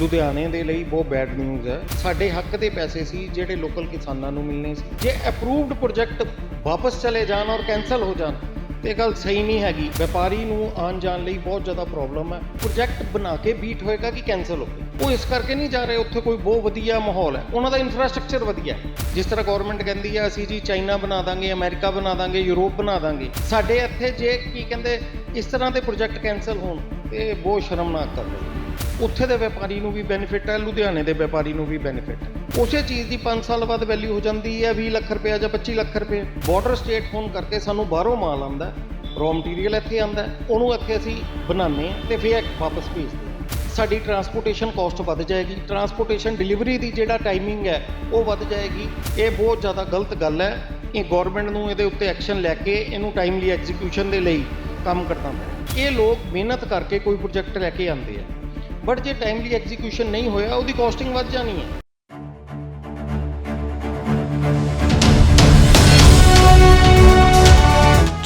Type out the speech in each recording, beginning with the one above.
ਲੁਧਿਆਣੇ ਦੇ ਲਈ ਬਹੁਤ ਬੈਡ ਨਿਊਜ਼ ਹੈ। ਸਾਡੇ ਹੱਕ ਦੇ ਪੈਸੇ ਸੀ, ਜਿਹੜੇ ਲੋਕਲ ਕਿਸਾਨਾਂ ਨੂੰ ਮਿਲਣੇ ਸੀ। ਜੇ ਅਪਰੂਵਡ ਪ੍ਰੋਜੈਕਟ ਵਾਪਸ ਚਲੇ ਜਾਣ ਔਰ ਕੈਨਸਲ ਹੋ ਜਾਣ ਤੇ ਇਹ ਗੱਲ ਸਹੀ ਨਹੀਂ ਹੈਗੀ। ਵਪਾਰੀ ਨੂੰ ਆਉਣ ਜਾਣ ਲਈ ਬਹੁਤ ਜ਼ਿਆਦਾ ਪ੍ਰੋਬਲਮ ਹੈ। ਪ੍ਰੋਜੈਕਟ ਬਣਾ ਕੇ ਬੀਟ ਹੋਏਗਾ ਕਿ ਕੈਨਸਲ ਹੋਵੇ ਉਹ ਇਸ ਕਰਕੇ ਨਹੀਂ ਜਾ ਰਹੇ, ਉੱਥੇ ਕੋਈ ਬਹੁਤ ਵਧੀਆ ਮਾਹੌਲ ਹੈ। ਉਹਨਾਂ ਦਾ ਇਨਫਰਾਸਟ੍ਰਕਚਰ ਵਧੀਆ ਹੈ। ਜਿਸ ਤਰ੍ਹਾਂ ਗਵਰਨਮੈਂਟ ਕਹਿੰਦੀ ਹੈ, ਅਸੀਂ ਜੀ ਚਾਈਨਾ ਬਣਾ ਦਾਂਗੇ, ਅਮਰੀਕਾ ਬਣਾ ਦਾਂਗੇ, ਯੂਰਪ ਬਣਾ ਦਾਂਗੇ। ਸਾਡੇ ਇੱਥੇ ਜੇ ਕੀ ਕਹਿੰਦੇ, ਇਸ ਤਰ੍ਹਾਂ ਦੇ ਪ੍ਰੋਜੈਕਟ ਕੈਨਸਲ ਹੋਣ ਤੇ ਬਹੁਤ ਸ਼ਰਮਨਾਕ ਗੱਲ ਹੈ। ਉੱਥੇ ਦੇ ਵਪਾਰੀ ਨੂੰ ਵੀ ਬੈਨੀਫਿਟ ਹੈ, ਲੁਧਿਆਣੇ ਦੇ ਵਪਾਰੀ ਨੂੰ ਵੀ ਬੈਨੀਫਿਟ ਹੈ। ਉਸੇ ਚੀਜ਼ ਦੀ 5 ਸਾਲ ਬਾਅਦ ਵੈਲਿਊ ਹੋ ਜਾਂਦੀ ਹੈ 20 ਲੱਖ ਰੁਪਏ ਜਾਂ 25 ਲੱਖ ਰੁਪਏ। ਬਾਰਡਰ ਸਟੇਟ ਹੋਣ ਕਰਕੇ ਸਾਨੂੰ ਬਾਹਰੋਂ ਮਾਲ ਆਉਂਦਾ ਰॉ ਮਟੀਰੀਅਲ ਇੱਥੇ ਆਉਂਦਾ ਉਹਨੂੰ ਇੱਥੇ ਅਸੀਂ ਬਣਾਉਂਦੇ ਹਾਂ ਤੇ ਫਿਰ ਵਾਪਸ ਭੇਜਦੇ ਸਾਡੀ ਟਰਾਂਸਪੋਰਟੇਸ਼ਨ ਕਾਸਟ ਵੱਧ ਜਾਏਗੀ ਟਰਾਂਸਪੋਰਟੇਸ਼ਨ ਡਿਲੀਵਰੀ ਦੀ ਜਿਹੜਾ ਟਾਈਮਿੰਗ ਹੈ, ਉਹ ਵੱਧ ਜਾਏਗੀ। ਇਹ ਬਹੁਤ ਜ਼ਿਆਦਾ ਗਲਤ ਗੱਲ ਹੈ, ਇਹ ਗਵਰਨਮੈਂਟ ਨੂੰ ਇਹਦੇ ਉੱਤੇ ਐਕਸ਼ਨ ਲੈ ਕੇ ਇਹਨੂੰ ਟਾਈਮਲੀ ਐਗਜ਼ੀਕਿਊਸ਼ਨ ਦੇ ਲਈ ਕੰਮ ਕਰਨਾ ਪੈਣਾ। ਇਹ ਲੋਕ ਮਿਹਨਤ ਕਰਕੇ ਕੋਈ ਪ੍ਰੋਜੈਕਟ ਲੈ ਕੇ ਆਉਂਦੇ ਆ। ਬਟ ਜੇ ਟਾਈਮਲੀ ਐਗਜ਼ੀਕਿਊਸ਼ਨ ਨਹੀਂ ਹੋਇਆ ਉਹਦੀ ਕਾਸਟਿੰਗ ਵੱਧ ਜਾਣੀ ਹੈ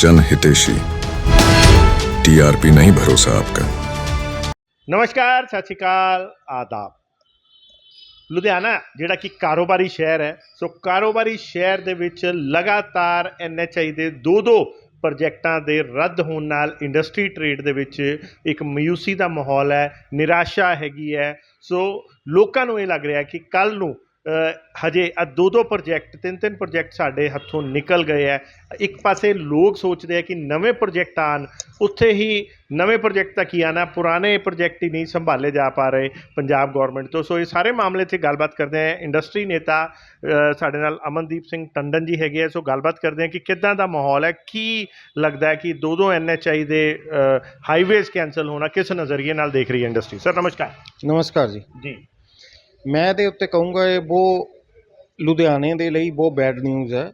जन हितेशी टीआरपी नहीं भरोसा आपका ਨਮਸਕਾਰ ਸਤਿ ਸ਼੍ਰੀ ਅਕਾਲ ਆਦਾਬ ਲੁਧਿਆਣਾ ਜਿਹੜਾ ਕਿ ਕਾਰੋਬਾਰੀ ਸ਼ਹਿਰ ਹੈ ਸੋ ਕਾਰੋਬਾਰੀ ਸ਼ਹਿਰ ਦੇ ਵਿੱਚ ਲਗਾਤਾਰ ਐਨਐਚਆਈ ਦੇ ਦੋ ਦੋ ਪ੍ਰੋਜੈਕਟਾਂ ਦੇ ਰੱਦ ਹੋਣ ਨਾਲ ਇੰਡਸਟਰੀ ਟ੍ਰੇਡ ਦੇ ਵਿੱਚ ਇੱਕ ਮਾਯੂਸੀ ਦਾ ਮਾਹੌਲ ਹੈ, ਨਿਰਾਸ਼ਾ ਹੈਗੀ ਹੈ। ਸੋ ਲੋਕਾਂ ਨੂੰ ਇਹ ਲੱਗ ਰਿਹਾ ਕਿ ਕੱਲ ਨੂੰ ਹਜੇ ਆ ਦੋ ਦੋ ਪ੍ਰੋਜੈਕਟ ਤਿੰਨ ਤਿੰਨ ਪ੍ਰੋਜੈਕਟ ਸਾਡੇ ਹੱਥੋਂ ਨਿਕਲ ਗਏ ਹੈ ਇੱਕ ਪਾਸੇ ਲੋਕ ਸੋਚਦੇ ਆ ਕਿ ਨਵੇਂ ਪ੍ਰੋਜੈਕਟ ਆਣ ਉੱਥੇ ਹੀ ਨਵੇਂ ਪ੍ਰੋਜੈਕਟ ਤਾਂ ਕੀ ਆਣਾ ਪੁਰਾਣੇ ਪ੍ਰੋਜੈਕਟ ਹੀ ਨਹੀਂ ਸੰਭਾਲੇ ਜਾ ਪਾ ਰਹੇ ਪੰਜਾਬ ਗਵਰਨਮੈਂਟ ਤੋਂ। ਸੋ ਇਹ ਸਾਰੇ ਮਾਮਲੇ 'ਤੇ ਗੱਲਬਾਤ ਕਰਦੇ ਆ। ਇੰਡਸਟਰੀ ਨੇਤਾ ਸਾਡੇ ਨਾਲ ਅਮਨਦੀਪ ਸਿੰਘ ਟੰਡਨ ਜੀ ਹੈਗੇ ਆ। ਸੋ ਗੱਲਬਾਤ ਕਰਦੇ ਆ ਕਿ ਕਿੱਦਾਂ ਦਾ ਮਾਹੌਲ ਹੈ ਕੀ ਲੱਗਦਾ ਹੈ ਕਿ ਦੋ ਦੋ ਐਨਐਚਆਈ ਦੇ ਹਾਈਵੇਜ਼ ਕੈਨਸਲ ਹੋਣਾ ਕਿਸ ਨਜ਼ਰੀਏ ਨਾਲ ਦੇਖ ਰਹੀ ਹੈ ਇੰਡਸਟਰੀ ਸਰ ਨਮਸਕਾਰ। ਨਮਸਕਾਰ ਜੀ। ਜੀ। ਮੈਂ ਦੇ ਉੱਤੇ ਕਹੂੰਗਾ ਇਹ ਬਹੁਤ ਲੁਧਿਆਣੇ ਦੇ ਲਈ ਬਹੁਤ ਬੈਡ ਨਿਊਜ਼ ਹੈ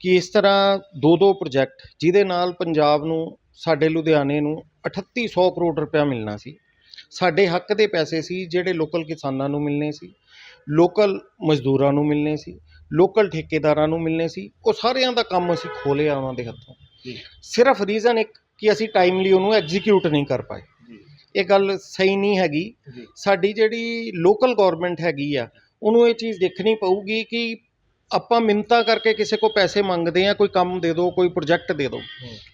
ਕਿ ਇਸ ਤਰ੍ਹਾਂ ਦੋ ਦੋ ਪ੍ਰੋਜੈਕਟ ਜਿਹਦੇ ਨਾਲ ਪੰਜਾਬ ਨੂੰ ਸਾਡੇ ਲੁਧਿਆਣੇ ਨੂੰ 3800 ਕਰੋੜ ਰੁਪਇਆ ਮਿਲਣਾ ਸੀ। ਸਾਡੇ ਹੱਕ ਦੇ ਪੈਸੇ ਸੀ ਜਿਹੜੇ ਲੋਕਲ ਕਿਸਾਨਾਂ ਨੂੰ ਮਿਲਣੇ ਸੀ ਲੋਕਲ ਮਜ਼ਦੂਰਾਂ ਨੂੰ ਮਿਲਣੇ ਸੀ ਲੋਕਲ ਠੇਕੇਦਾਰਾਂ ਨੂੰ ਮਿਲਣੇ ਸੀ। ਉਹ ਸਾਰਿਆਂ ਦਾ ਕੰਮ ਅਸੀਂ ਖੋਲਿਆ ਉਹਨਾਂ ਦੇ ਹੱਥੋਂ। ਸਿਰਫ ਰੀਜ਼ਨ ਇੱਕ ਕਿ ਅਸੀਂ ਟਾਈਮਲੀ ਉਹਨੂੰ ਐਗਜ਼ੀਕਿਊਟ ਨਹੀਂ ਕਰ ਪਾਏ। ਇਹ ਗੱਲ ਸਹੀ ਨਹੀਂ ਹੈਗੀ। ਸਾਡੀ ਜਿਹੜੀ ਲੋਕਲ ਗਵਰਨਮੈਂਟ ਹੈਗੀ ਆ ਉਹਨੂੰ ਇਹ ਚੀਜ਼ ਦੇਖਣੀ ਪਊਗੀ ਕਿ ਆਪਾਂ ਮਿੰਤਾ ਕਰਕੇ ਕਿਸੇ ਕੋ ਪੈਸੇ ਮੰਗਦੇ ਆ ਕੋਈ ਕੰਮ ਦੇ ਦਿਓ ਕੋਈ ਪ੍ਰੋਜੈਕਟ ਦੇ ਦਿਓ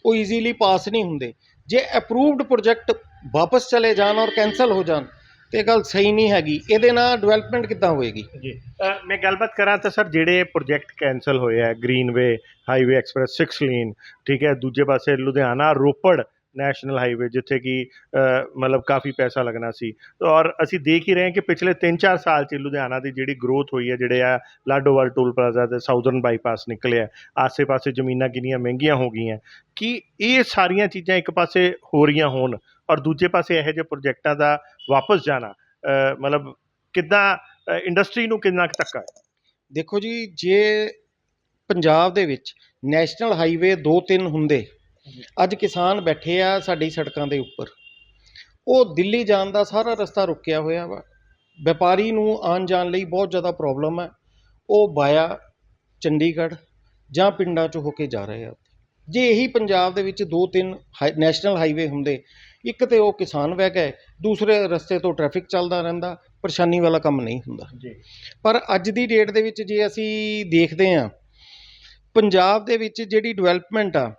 ਉਹ ਈਜ਼ੀਲੀ ਪਾਸ ਨਹੀਂ ਹੁੰਦੇ। ਜੇ ਅਪਰੂਵਡ ਪ੍ਰੋਜੈਕਟ ਵਾਪਸ ਚਲੇ ਜਾਣ ਔਰ ਕੈਨਸਲ ਹੋ ਜਾਣ ਤੇ ਇਹ ਗੱਲ ਸਹੀ ਨਹੀਂ ਹੈਗੀ। ਇਹਦੇ ਨਾਲ ਡਿਵੈਲਪਮੈਂਟ ਕਿੱਦਾਂ ਹੋਏਗੀ? ਜੀ। ਮੈਂ ਗੱਲਬਾਤ ਕਰਾਂ ਤਾਂ ਸਰ ਜਿਹੜੇ ਪ੍ਰੋਜੈਕਟ ਕੈਨਸਲ ਹੋਏ ਆ ਗ੍ਰੀਨਵੇ ਹਾਈਵੇ ਐਕਸਪ੍ਰੈਸ 6 ਲੇਨ ਠੀਕ ਹੈ ਦੂਜੇ ਪਾਸੇ ਲੁਧਿਆਣਾ ਰੋਪੜ ਨੈਸ਼ਨਲ ਹਾਈਵੇ ਜਿੱਥੇ ਕਿ ਮਤਲਬ ਕਾਫੀ ਪੈਸਾ ਲੱਗਣਾ ਸੀ। ਔਰ ਅਸੀਂ ਦੇਖ ਹੀ ਰਹੇ ਹਾਂ ਕਿ ਪਿਛਲੇ 3-4 ਸਾਲ 'ਚ ਲੁਧਿਆਣਾ ਦੀ ਜਿਹੜੀ ਗਰੋਥ ਹੋਈ ਹੈ, ਜਿਹੜੇ ਆ ਲਾਡੋਵਾਲ ਟੋਲ ਪਲਾਜ਼ਾ ਤੇ ਸਾਊਦਰਨ ਬਾਈਪਾਸ ਨਿਕਲਿਆ, ਆਸੇ-ਪਾਸੇ ਜ਼ਮੀਨਾਂ ਕਿੰਨੀਆਂ ਮਹਿੰਗੀਆਂ ਹੋ ਗਈਆਂ। ਕਿ ਇਹ ਸਾਰੀਆਂ ਚੀਜ਼ਾਂ ਇੱਕ ਪਾਸੇ ਹੋ ਰਹੀਆਂ ਹੋਣ ਔਰ ਦੂਜੇ ਪਾਸੇ ਇਹੋ ਜਿਹੇ ਪ੍ਰੋਜੈਕਟਾਂ ਦਾ ਵਾਪਸ ਜਾਣਾ ਮਤਲਬ ਕਿੱਦਾਂ ਇੰਡਸਟਰੀ ਨੂੰ ਕਿੰਨਾ ਕੁ ਧੱਕਾ ਹੈ? ਦੇਖੋ ਜੀ, ਜੇ ਪੰਜਾਬ ਦੇ ਵਿੱਚ ਨੈਸ਼ਨਲ ਹਾਈਵੇ 2-3 ਹੁੰਦੇ ਅੱਜ ਕਿਸਾਨ ਬੈਠੇ ਆ ਸਾਡੀ ਸੜਕਾਂ ਦੇ ਉੱਪਰ। ਉਹ ਦਿੱਲੀ ਜਾਣ ਦਾ ਸਾਰਾ ਰਸਤਾ ਰੁਕਿਆ ਹੋਇਆ ਵਾ। ਵਪਾਰੀ ਨੂੰ ਆਉਣ ਜਾਣ ਲਈ ਬਹੁਤ ਜ਼ਿਆਦਾ ਪ੍ਰੋਬਲਮ ਹੈ ਉਹ ਬਾਇਆ ਚੰਡੀਗੜ੍ਹ ਜਾਂ ਪਿੰਡਾਂ 'ਚ ਹੋ ਕੇ ਜਾ ਰਹੇ ਆ ਜੇ ਇਹੀ ਪੰਜਾਬ ਦੇ ਵਿੱਚ ਦੋ ਤਿੰਨ ਨੈਸ਼ਨਲ ਹਾਈਵੇ ਹੁੰਦੇ ਇੱਕ ਤੇ ਉਹ ਕਿਸਾਨ ਵਹਿ ਗਏ ਦੂਸਰੇ ਰਸਤੇ ਤੋਂ ਟ੍ਰੈਫਿਕ ਚੱਲਦਾ ਰਹਿੰਦਾ ਪਰੇਸ਼ਾਨੀ ਵਾਲਾ ਕੰਮ ਨਹੀਂ ਹੁੰਦਾ। ਜੀ। ਪਰ ਅੱਜ ਦੀ ਡੇਟ ਦੇ ਵਿੱਚ ਜੇ ਅਸੀਂ ਦੇਖਦੇ ਹਾਂ ਪੰਜਾਬ ਦੇ ਵਿੱਚ ਜਿਹੜੀ ਡਿਵੈਲਪਮੈਂਟ ਆ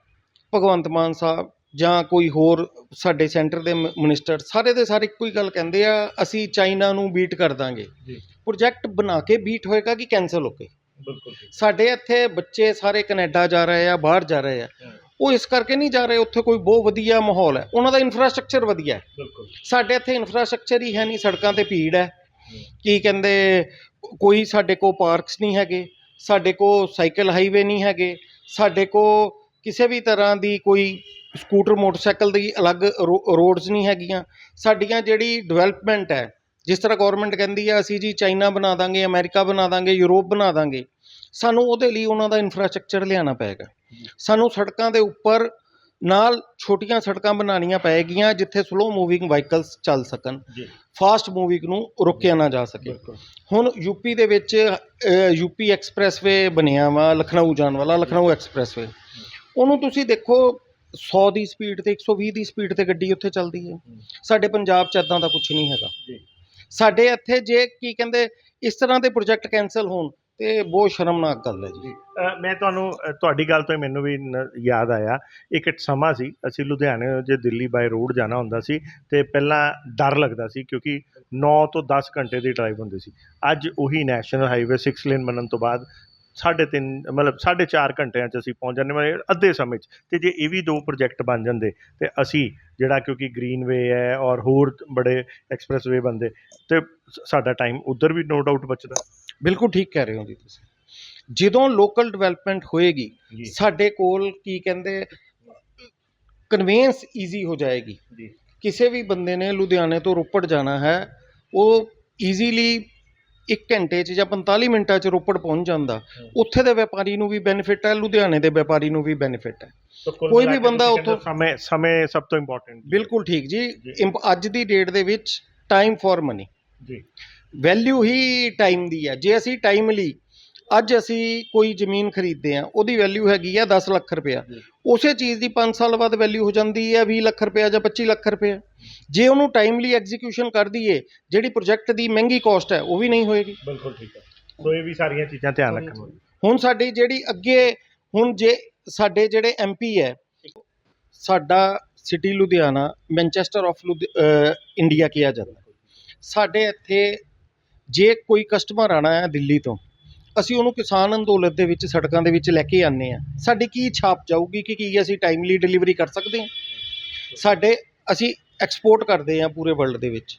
ਭਗਵੰਤ ਮਾਨ ਸਾਹਿਬ ਜਾਂ ਕੋਈ ਹੋਰ ਸਾਡੇ ਸੈਂਟਰ ਦੇ ਮਿਨਿਸਟਰ ਸਾਰੇ ਦੇ ਸਾਰੇ ਇੱਕੋ ਹੀ ਗੱਲ ਕਹਿੰਦੇ ਆ ਅਸੀਂ ਚਾਈਨਾ ਨੂੰ ਬੀਟ ਕਰ ਦਾਂਗੇ। ਜੀ। ਪ੍ਰੋਜੈਕਟ ਬਣਾ ਕੇ ਬੀਟ ਹੋਏਗਾ ਕਿ ਕੈਨਸਲ ਹੋ ਕੇ? ਬਿਲਕੁਲ ਸਾਡੇ ਇੱਥੇ ਬੱਚੇ ਸਾਰੇ ਕੈਨੇਡਾ ਜਾ ਰਹੇ ਆ ਬਾਹਰ ਜਾ ਰਹੇ ਆ। ਉਹ ਇਸ ਕਰਕੇ ਨਹੀਂ ਜਾ ਰਹੇ ਉੱਥੇ ਕੋਈ ਬਹੁਤ ਵਧੀਆ ਮਾਹੌਲ ਹੈ। ਉਹਨਾਂ ਦਾ ਇਨਫਰਾਸਟ੍ਰਕਚਰ ਵਧੀਆ ਹੈ। ਬਿਲਕੁਲ ਸਾਡੇ ਇੱਥੇ ਇਨਫਰਾਸਟ੍ਰਕਚਰ ਹੀ ਹੈ ਨਹੀਂ ਸੜਕਾਂ ਤੇ ਭੀੜ ਹੈ। ਕੀ ਕਹਿੰਦੇ ਕੋਈ ਸਾਡੇ ਕੋਲ ਪਾਰਕਸ ਨਹੀਂ ਹੈਗੇ ਸਾਡੇ ਕੋਲ ਸਾਈਕਲ ਹਾਈਵੇ ਨਹੀਂ ਹੈਗੇ ਸਾਡੇ ਕੋਲ ਕਿਸੇ ਵੀ ਤਰ੍ਹਾਂ ਦੀ ਕੋਈ ਸਕੂਟਰ ਮੋਟਰਸਾਈਕਲ ਦੀ ਅਲੱਗ ਰੋਡਸ ਨਹੀਂ ਹੈਗੀਆਂ। ਸਾਡੀਆਂ ਜਿਹੜੀ ਡਿਵੈਲਪਮੈਂਟ ਹੈ ਜਿਸ ਤਰ੍ਹਾਂ ਗਵਰਨਮੈਂਟ ਕਹਿੰਦੀ ਹੈ ਅਸੀਂ ਜੀ ਚਾਈਨਾ ਬਣਾ ਦਾਂਗੇ ਅਮਰੀਕਾ ਬਣਾ ਦਾਂਗੇ ਯੂਰਪ ਬਣਾ ਦਾਂਗੇ ਸਾਨੂੰ ਉਹਦੇ ਲਈ ਉਹਨਾਂ ਦਾ ਇਨਫਰਾਸਟ੍ਰਕਚਰ ਲਿਆਉਣਾ ਪਏਗਾ। ਸਾਨੂੰ ਸੜਕਾਂ ਦੇ ਉੱਪਰ ਨਾਲ ਛੋਟੀਆਂ ਸੜਕਾਂ ਬਣਾਉਣੀਆਂ ਪਏਗੀਆਂ ਜਿੱਥੇ ਸਲੋ ਮੂਵਿੰਗ ਵਾਹੀਕਲਸ ਚੱਲ ਸਕਣ ਫਾਸਟ ਮੂਵਿੰਗ ਨੂੰ ਰੋਕਿਆ ਨਾ ਜਾ ਸਕੇ। ਹੁਣ ਯੂਪੀ ਦੇ ਵਿੱਚ ਯੂਪੀ ਐਕਸਪ੍ਰੈਸਵੇ ਬਣਿਆ ਵਾ ਲਖਨਊ ਜਾਣ ਵਾਲਾ ਲਖਨਊ ਐਕਸਪ੍ਰੈਸਵੇ। ਉਹਨੂੰ ਤੁਸੀਂ ਦੇਖੋ 100 ਦੀ ਸਪੀਡ ਤੇ 120 ਦੀ ਸਪੀਡ ਤੇ ਗੱਡੀ ਉੱਥੇ ਚੱਲਦੀ ਹੈ। ਸਾਡੇ ਪੰਜਾਬ 'ਚ ਇਦਾਂ ਦਾ ਕੁਝ ਨਹੀਂ ਹੈਗਾ। ਜੀ। ਸਾਡੇ ਇੱਥੇ ਜੇ ਕੀ ਕਹਿੰਦੇ ਇਸ ਤਰ੍ਹਾਂ ਦੇ ਪ੍ਰੋਜੈਕਟ ਕੈਨਸਲ ਹੋਣ ਤੇ ਬਹੁਤ ਸ਼ਰਮਨਾਕ ਗੱਲ ਹੈ ਜੀ। ਮੈਂ ਤੁਹਾਨੂੰ ਤੁਹਾਡੀ ਗੱਲ ਤੋਂ ਮੈਨੂੰ ਵੀ ਯਾਦ ਆਇਆ। ਇੱਕ ਸਮਾਂ ਸੀ ਅਸੀਂ ਲੁਧਿਆਣੇ ਜੇ ਦਿੱਲੀ ਬਾਈ ਰੋਡ ਜਾਣਾ ਹੁੰਦਾ ਸੀ ਤੇ ਪਹਿਲਾਂ ਡਰ ਲੱਗਦਾ ਸੀ ਕਿਉਂਕਿ 9 ਤੋਂ 10 ਘੰਟੇ ਦੀ ਡਰਾਈਵ ਹੁੰਦੀ ਸੀ। ਅੱਜ ਉਹੀ ਨੈਸ਼ਨਲ ਹਾਈਵੇ 6 ਲੇਨ ਬਣਨ ਤੋਂ ਬਾਅਦ ਸਾਢੇ ਤਿੰਨ ਮਤਲਬ ਸਾਢੇ ਚਾਰ ਘੰਟਿਆਂ 'ਚ ਅਸੀਂ ਪਹੁੰਚ ਜਾਂਦੇ ਮਤਲਬ ਅੱਧੇ ਸਮੇਂ 'ਚ। ਤੇ ਜੇ ਇਹ ਵੀ ਦੋ ਪ੍ਰੋਜੈਕਟ ਬਣ ਜਾਂਦੇ ਤੇ ਅਸੀਂ ਜਿਹੜਾ ਕਿਉਂਕਿ ਗ੍ਰੀਨਵੇ ਹੈ ਔਰ ਹੋਰ ਬੜੇ ਐਕਸਪ੍ਰੈਸਵੇ ਬੰਦੇ ਤੇ ਸਾਡਾ ਟਾਈਮ ਉਧਰ ਵੀ ਨੋ ਡਾਊਟ ਬਚਦਾ। ਬਿਲਕੁਲ ਠੀਕ ਕਹਿ ਰਹੇ ਹੋ ਜੀ ਤੁਸੀਂ। ਜਦੋਂ ਲੋਕਲ ਡਿਵੈਲਪਮੈਂਟ ਹੋਏਗੀ ਸਾਡੇ ਕੋਲ ਕੀ ਕਹਿੰਦੇ ਕਨਵੇਂਸ ਈਜ਼ੀ ਹੋ ਜਾਏਗੀ। ਜੀ। ਕਿਸੇ ਵੀ ਬੰਦੇ ਨੇ ਲੁਧਿਆਣੇ ਤੋਂ ਰੋਪੜ ਜਾਣਾ ਹੈ ਉਹ ਈਜ਼ੀਲੀ 1 ਘੰਟੇ 'ਚ ਜਾਂ 45 ਮਿੰਟਾਂ 'ਚ ਰੋਪੜ ਪਹੁੰਚ ਜਾਂਦਾ। ਉੱਥੇ ਦੇ ਵਪਾਰੀ ਨੂੰ ਵੀ ਬੈਨੀਫਿਟ ਹੈ ਲੁਧਿਆਣੇ ਦੇ ਵਪਾਰੀ ਨੂੰ ਵੀ ਬੈਨੀਫਿਟ ਹੈ। ਕੋਈ ਵੀ ਬੰਦਾ ਉੱਥੋਂ- ਸਮੇਂ ਸਮੇਂ ਸਭ ਤੋਂ ਇੰਪੋਰਟੈਂਟ ਬਿਲਕੁਲ ਠੀਕ ਜੀ। ਅੱਜ ਦੀ ਡੇਟ ਦੇ ਵਿੱਚ ਟਾਈਮ ਫॉर ਮਨੀ ਜੀ। ਵੈਲਿਊ ਹੀ ਟਾਈਮ ਦੀ ਹੈ। ਜੇ ਅਸੀਂ ਟਾਈਮਲੀ ਅੱਜ ਅਸੀਂ ਕੋਈ ਜ਼ਮੀਨ ਖਰੀਦਦੇ ਆ ਉਹਦੀ ਵੈਲਿਊ ਹੈਗੀ ਆ 10 ਲੱਖ ਰੁਪਇਆ। ਉਸੇ ਚੀਜ਼ ਦੀ 5 ਸਾਲ ਬਾਅਦ ਵੈਲਿਊ ਹੋ ਜਾਂਦੀ ਹੈ 20 ਲੱਖ ਰੁਪਇਆ ਜਾਂ 25 ਲੱਖ ਰੁਪਇਆ। ਜੇ ਉਹਨੂੰ ਟਾਈਮਲੀ ਐਗਜ਼ੀਕਿਊਸ਼ਨ ਕਰ ਦਈਏ ਜਿਹੜੀ ਪ੍ਰੋਜੈਕਟ ਦੀ ਮਹਿੰਗੀ ਕਾਸਟ ਹੈ ਉਹ ਵੀ ਨਹੀਂ ਹੋਏਗੀ। ਬਿਲਕੁਲ ਠੀਕ ਹੈ। ਸੋ ਇਹ ਵੀ ਸਾਰੀਆਂ ਚੀਜ਼ਾਂ ਧਿਆਨ ਰੱਖਣ। ਹੁਣ ਸਾਡੀ ਜਿਹੜੀ ਅੱਗੇ ਹੁਣ ਜੇ ਸਾਡੇ ਜਿਹੜੇ ਐਮਪੀ ਹੈ ਸਾਡਾ city Ludhiana Manchester of India ਕਿਹਾ ਜਾਂਦਾ। ਸਾਡੇ ਇੱਥੇ ਜੇ ਕੋਈ ਕਸਟਮਰ ਆਣਾ ਹੈ ਦਿੱਲੀ ਤੋਂ ਅਸੀਂ ਉਹਨੂੰ ਕਿਸਾਨ ਅੰਦੋਲਨ ਦੇ ਵਿੱਚ ਸੜਕਾਂ ਦੇ ਵਿੱਚ ਲੈ ਕੇ ਆਨੇ ਆ ਸਾਡੀ ਕੀ ਛਾਪ ਜਾਊਗੀ ਕਿ ਕੀ ਅਸੀਂ ਟਾਈਮਲੀ ਡਿਲੀਵਰੀ ਕਰ ਸਕਦੇ ਹਾਂ? ਸਾਡੇ ਅਸੀਂ ਐਕਸਪੋਰਟ ਕਰਦੇ ਹਾਂ ਪੂਰੇ ਵਰਲਡ ਦੇ ਵਿੱਚ।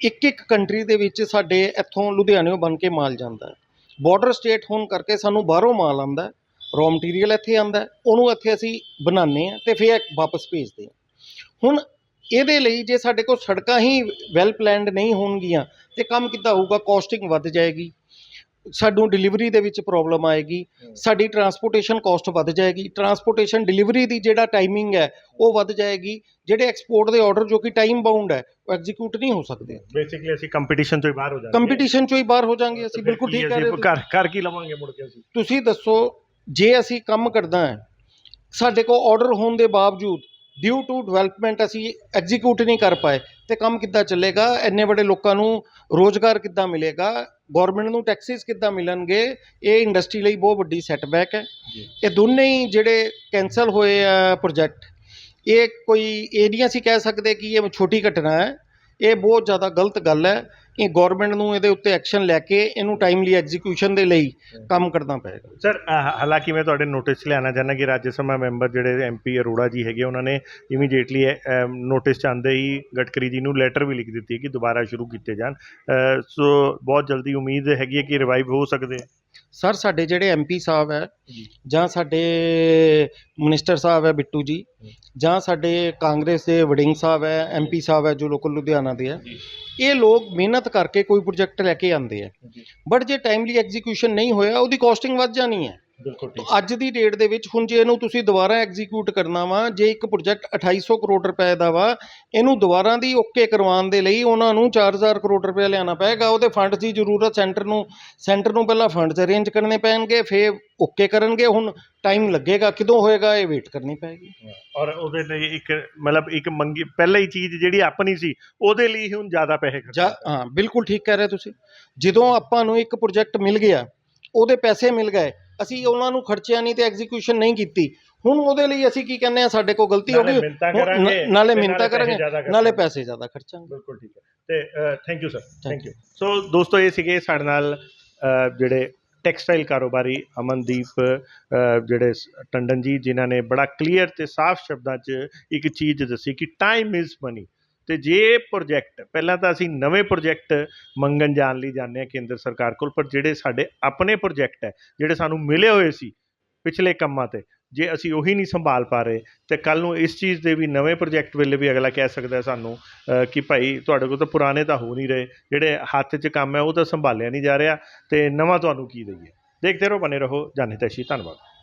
ਇੱਕ ਇੱਕ ਕੰਟਰੀ ਦੇ ਵਿੱਚ ਸਾਡੇ ਇੱਥੋਂ ਲੁਧਿਆਣਿਓਂ ਬਣ ਕੇ ਮਾਲ ਜਾਂਦਾ ਹੈ। ਬਾਰਡਰ ਸਟੇਟ ਹੋਣ ਕਰਕੇ ਸਾਨੂੰ ਬਾਹਰੋਂ ਮਾਲ ਆਉਂਦਾ ਹੈ ਰॉ ਮਟੀਰੀਅਲ ਇੱਥੇ ਆਉਂਦਾ ਉਹਨੂੰ ਇੱਥੇ ਅਸੀਂ ਬਣਾਉਂਦੇ ਆ ਤੇ ਫਿਰ ਵਾਪਸ ਭੇਜਦੇ ਹਾਂ। ਹੁਣ ਇਹਦੇ ਲਈ ਜੇ ਸਾਡੇ ਕੋਲ ਸੜਕਾਂ ਹੀ ਵੈਲ ਪਲੈਨਡ ਨਹੀਂ ਹੋਣਗੀਆਂ ਤੇ ਕੰਮ ਕਿੱਦਾਂ ਹੋਊਗਾ ਕੋਸਟਿੰਗ ਵੱਧ ਜਾਏਗੀ। ਸਾਨੂੰ ਡਿਲੀਵਰੀ ਦੇ ਵਿੱਚ ਪ੍ਰੋਬਲਮ ਆਏਗੀ ਸਾਡੀ ਟਰਾਂਸਪੋਰਟੇਸ਼ਨ ਕਾਸਟ ਵੱਧ ਜਾਏਗੀ ਟਰਾਂਸਪੋਰਟੇਸ਼ਨ ਡਿਲੀਵਰੀ ਦੀ ਜਿਹੜਾ ਟਾਈਮਿੰਗ ਹੈ ਉਹ ਵੱਧ ਜਾਏਗੀ ਜਿਹੜੇ ਐਕਸਪੋਰਟ ਦੇ ਆਰਡਰ ਜੋ ਕਿ ਟਾਈਮ ਬਾਉਂਡ ਹੈ ਉਹ ਐਗਜ਼ੀਕਿਊਟ ਨਹੀਂ ਹੋ ਸਕਦੇ। ਬੇਸਿਕਲੀ ਅਸੀਂ ਕੰਪੀਟੀਸ਼ਨ ਤੋਂ ਹੀ ਬਾਹਰ ਹੋ ਜਾਂਦੇ ਕੰਪੀਟੀਸ਼ਨ ਚੋਂ ਹੀ ਬਾਹਰ ਹੋ ਜਾਾਂਗੇ ਅਸੀਂ ਬਿਲਕੁਲ ਠੀਕ ਕਹਿ ਰਹੇ। ਕਰ ਕਰ ਕੀ ਲਵਾਂਗੇ ਮੁੜ ਕੇ ਅਸੀਂ? ਤੁਸੀਂ ਦੱਸੋ ਜੇ ਅਸੀਂ ਕੰਮ ਕਰਦਾ ਹੈ ਸਾਡੇ ਕੋਲ ਆਰਡਰ ਹੋਣ ਦੇ ਬਾਵਜੂਦ ਡਿਊ ਟੂ ਡਿਵੈਲਪਮੈਂਟ ਅਸੀਂ ਐਗਜ਼ੀਕਿਊਟ ਨਹੀਂ ਕਰ ਪਾਏ ਤੇ ਕੰਮ ਕਿੱਦਾਂ ਚੱਲੇਗਾ? ਇੰਨੇ ਵੱਡੇ ਲੋਕਾਂ ਨੂੰ ਰੋਜ਼ਗਾਰ ਕਿੱਦਾਂ ਮਿਲੇਗਾ? ਗਵਰਨਮੈਂਟ ਨੂੰ ਟੈਕਸਿਸ ਕਿੱਦਾਂ ਮਿਲਣਗੇ? ਇਹ ਇੰਡਸਟਰੀ ਲਈ ਬਹੁਤ ਵੱਡੀ ਸੈਟਬੈਕ ਹੈ। ਇਹ ਦੋਨੇ ਹੀ ਜਿਹੜੇ ਕੈਨਸਲ ਹੋਏ ਆ ਪ੍ਰੋਜੈਕਟ ਇਹ ਕੋਈ ਇਹ ਨਹੀਂ ਅਸੀਂ ਕਹਿ ਸਕਦੇ ਕਿ ਇਹ ਛੋਟੀ ਘਟਨਾ ਹੈ। ਇਹ ਬਹੁਤ ਜ਼ਿਆਦਾ ਗਲਤ ਗੱਲ ਹੈ। ਕਿ ਗਵਰਨਮੈਂਟ ਨੂੰ ਇਹਦੇ ਉੱਤੇ ਐਕਸ਼ਨ ਲੈ ਕੇ ਇਹਨੂੰ ਟਾਈਮਲੀ ਐਗਜ਼ੀਕਿਊਸ਼ਨ ਦੇ ਲਈ ਕੰਮ ਕਰਨਾ ਪਏਗਾ। ਸਰ ਅਹ, ਹਾਲਾਂਕਿ ਮੈਂ ਤੁਹਾਡੇ ਨੋਟਿਸ 'ਚ ਲਿਆਉਣਾ ਚਾਹੁੰਦਾ ਕਿ ਰਾਜ ਸਭਾ ਮੈਂਬਰ ਜਿਹੜੇ ਐਮਪੀ ਅਰੋੜਾ ਜੀ ਹੈਗੇ ਉਹਨਾਂ ਨੇ ਇਮੀਡੀਏਟਲੀ ਨੋਟਿਸ 'ਚ ਆਉਂਦੇ ਹੀ ਗਡਕਰੀ ਜੀ ਨੂੰ ਲੈਟਰ ਵੀ ਲਿਖ ਦਿੱਤੀ ਹੈ ਕਿ ਦੁਬਾਰਾ ਸ਼ੁਰੂ ਕੀਤੇ ਜਾਣ। ਅਹ, ਸੋ ਬਹੁਤ ਜਲਦੀ ਉਮੀਦ ਹੈਗੀ ਹੈ ਕਿ ਰਿਵਾਈਵ ਹੋ ਸਕਦੇ ਹੈ ਸਰ ਸਾਡੇ ਜਿਹੜੇ ਐਮਪੀ ਸਾਹਿਬ ਹੈ ਜੀ। ਸਾਡੇ ਮਿਨਿਸਟਰ ਸਾਹਿਬ ਹੈ ਬਿੱਟੂ ਜੀ ਜਾਂ। ਸਾਡੇ ਕਾਂਗਰਸ ਦੇ ਵਡਿੰਗ ਸਾਹਿਬ ਹੈ ਐਮਪੀ ਸਾਹਿਬ ਹੈ ਜੋ ਲੋਕਲ ਲੁਧਿਆਣਾ ਦੇ ਹੈ। ਇਹ ਲੋਕ ਮਿਹਨਤ ਕਰਕੇ ਕੋਈ ਪ੍ਰੋਜੈਕਟ ਲੈ ਕੇ ਆਉਂਦੇ ਆ ਬਟ ਜੇ ਟਾਈਮਲੀ ਐਗਜ਼ੀਕਿਊਸ਼ਨ ਨਹੀਂ ਹੋਇਆ ਉਹਦੀ ਕਾਸਟਿੰਗ ਵੱਧ ਜਾਣੀ ਹੈ। ਬਿਲਕੁਲ ਠੀਕ। ਅੱਜ ਦੀ ਡੇਟ ਦੇ ਵਿੱਚ ਹੁਣ ਜੇ ਇਹਨੂੰ ਤੁਸੀਂ ਦੁਬਾਰਾ ਐਗਜ਼ੀਕਿਊਟ ਕਰਨਾ ਵਾ ਜੇ ਇੱਕ ਪ੍ਰੋਜੈਕਟ 2800 ਕਰੋੜ ਰੁਪਏ ਦਾ ਵਾ ਇਹਨੂੰ ਦੁਬਾਰਾ ਦੀ ਓਕੇ ਕਰਵਾਉਣ ਦੇ ਲਈ ਉਹਨਾਂ ਨੂੰ 4000 ਕਰੋੜ ਰੁਪਏ ਲਿਆਉਣਾ ਪਏਗਾ ਉਹਦੇ ਫੰਡਸ ਦੀ ਜ਼ਰੂਰਤ ਸੈਂਟਰ ਨੂੰ ਸੈਂਟਰ ਨੂੰ ਪਹਿਲਾਂ ਫੰਡਸ ਅਰੇਂਜ ਕਰਨੇ ਪੈਣਗੇ ਫਿਰ ਓਕੇ ਕਰਨਗੇ ਹੁਣ ਟਾਈਮ ਲੱਗੇਗਾ ਕਿਦੋਂ ਹੋਏਗਾ ਇਹ ਵੇਟ ਕਰਨੀ ਪਏਗੀ। ਔਰ ਉਹਦੇ ਲਈ ਇੱਕ ਮਤਲਬ ਇੱਕ ਮੰਗੀ ਪਹਿਲਾਂ ਹੀ ਚੀਜ਼ ਜਿਹੜੀ ਆਪਣੀ ਸੀ ਉਹਦੇ ਲਈ ਹੁਣ ਜ਼ਿਆਦਾ ਪੈਸੇ ਖਰਚ ਹਾਂ ਬਿਲਕੁਲ ਠੀਕ ਕਹਿ ਰਹੇ ਤੁਸੀਂ। ਜਦੋਂ ਆਪਾਂ ਨੂੰ ਇੱਕ ਪ੍ਰੋਜੈਕਟ ਮਿਲ ਗਿਆ ਉਹਦੇ ਪੈਸੇ ਮਿਲ ਗਏ ਅਸੀਂ ਉਹਨਾਂ ਨੂੰ ਖਰਚਿਆ ਨਹੀਂ ਤੇ ਐਗਜ਼ੀਕਿਊਸ਼ਨ ਨਹੀਂ ਕੀਤੀ। ਹੁਣ ਉਹਦੇ ਲਈ ਅਸੀਂ ਕੀ ਕਹਿੰਦੇ ਆ ਸਾਡੇ ਕੋਲ ਗਲਤੀ ਹੋ ਗਈ। ਨਾਲੇ ਮਿੰਤਾ ਕਰਾਂਗੇ। ਨਾਲੇ ਪੈਸੇ ਜ਼ਿਆਦਾ ਖਰਚਾਂਗੇ। ਬਿਲਕੁਲ ਠੀਕ ਹੈ। ਤੇ thank you sir thank you so ਦੋਸਤੋ ਇਹ ਸੀਗੇ ਸਾਡੇ ਨਾਲ ਜਿਹੜੇ ਟੈਕਸਟਾਈਲ ਕਾਰੋਬਾਰੀ ਅਮਨਦੀਪ ਜਿਹੜੇ ਟੰਡਨ ਜੀ ਜਿਨ੍ਹਾਂ ਨੇ ਬੜਾ ਕਲੀਅਰ ਤੇ ਸਾਫ਼ ਸ਼ਬਦਾਂ 'ਚ ਇੱਕ ਚੀਜ਼ ਦੱਸੀ ਕਿ ਟਾਈਮ ਇਜ਼ ਮਨੀ ਤੇ ਜੇ ਪ੍ਰੋਜੈਕਟ ਪਹਿਲਾਂ ਤਾਂ ਅਸੀਂ ਨਵੇਂ ਪ੍ਰੋਜੈਕਟ ਮੰਗਣ ਜਾਣ ਲਈ ਜਾਂਦੇ ਹਾਂ ਕੇਂਦਰ ਸਰਕਾਰ ਕੋਲ, ਪਰ ਜਿਹੜੇ ਸਾਡੇ ਆਪਣੇ ਪ੍ਰੋਜੈਕਟ ਹੈ, ਜਿਹੜੇ ਸਾਨੂੰ ਮਿਲੇ ਹੋਏ ਸੀ ਪਿਛਲੇ ਕੰਮਾਂ ਤੇ, ਜੇ ਅਸੀਂ ਉਹੀ ਨਹੀਂ ਸੰਭਾਲ ਪਾ ਰਹੇ, ਤੇ ਕੱਲ ਨੂੰ ਇਸ ਚੀਜ਼ ਦੇ ਵੀ ਨਵੇਂ ਪ੍ਰੋਜੈਕਟ ਵੇਲੇ ਵੀ ਅਗਲਾ ਕਹਿ ਸਕਦਾ ਸਾਨੂੰ ਕਿ ਭਾਈ ਤੁਹਾਡੇ ਕੋਲ ਤਾਂ ਪੁਰਾਣੇ ਤਾਂ ਹੋ ਨਹੀਂ ਰਹੇ, ਜਿਹੜੇ ਹੱਥ 'ਚ ਕੰਮ ਹੈ ਉਹ ਤਾਂ ਸੰਭਾਲਿਆ ਨਹੀਂ ਜਾ ਰਿਹਾ, ਤੇ ਨਵਾਂ ਤੁਹਾਨੂੰ ਕੀ ਦਈਏ? ਦੇਖਦੇ ਰਹੋ ਬਨੇ ਰਹੋ, ਜਾਣੇ ਤੈਸ਼ੀ, ਧੰਨਵਾਦ।